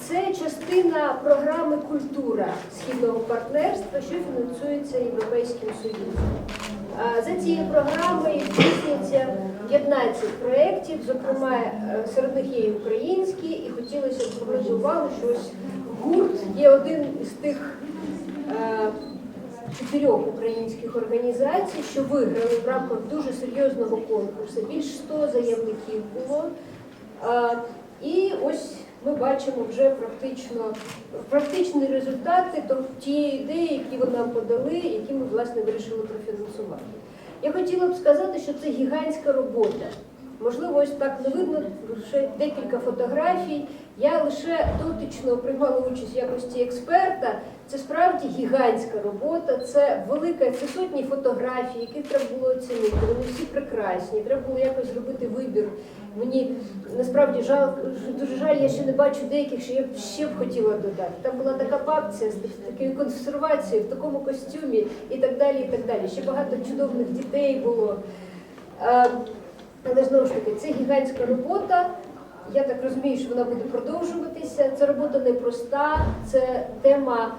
Це частина програми Культура східного партнерства, що фінансується Європейським Союзом. За цією програмою здійснюється 15 проєктів, зокрема е, серед них є і українські, і хотілося б звернути увагу, що ось гурт є один із тих е, чотирьох українських організацій, що виграли в рамках дуже серйозного конкурсу. Більш 100 заявників було. І ось ми бачимо вже практично практичні результати тієї ідеї, які ви нам подали, які ми власне вирішили профінансувати. Я хотіла б сказати, що це гігантська робота. Можливо, ось так не видно лише декілька фотографій. Я лише дотично приймала участь в якості експерта. Це справді гігантська робота, це велика, це сотні фотографій, які треба було оцінити. Вони всі прекрасні. Треба було якось зробити вибір. Мені насправді жалко, дуже жаль, я ще не бачу деяких, що я б ще б хотіла додати. Там була така папця з такою консервацією, в такому костюмі і так далі. і так далі. Ще багато чудових дітей було. Але знову ж таки, це гігантська робота. Я так розумію, що вона буде продовжуватися. Це робота непроста, це тема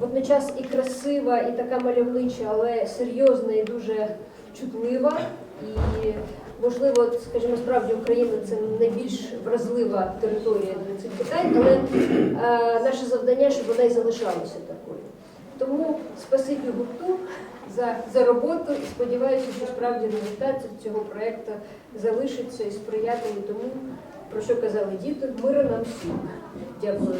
водночас і красива, і така мальовнича, але серйозна і дуже чутлива. І можливо, скажімо, справді Україна це найбільш вразлива територія для цих питань, але е, наше завдання, щоб вона і залишалася такою. Тому спасибі гурту за, за роботу і сподіваюся, що справді результат цього проєкту залишиться і сприятиме тому, про що казали діти, миру нам всім. Дякую.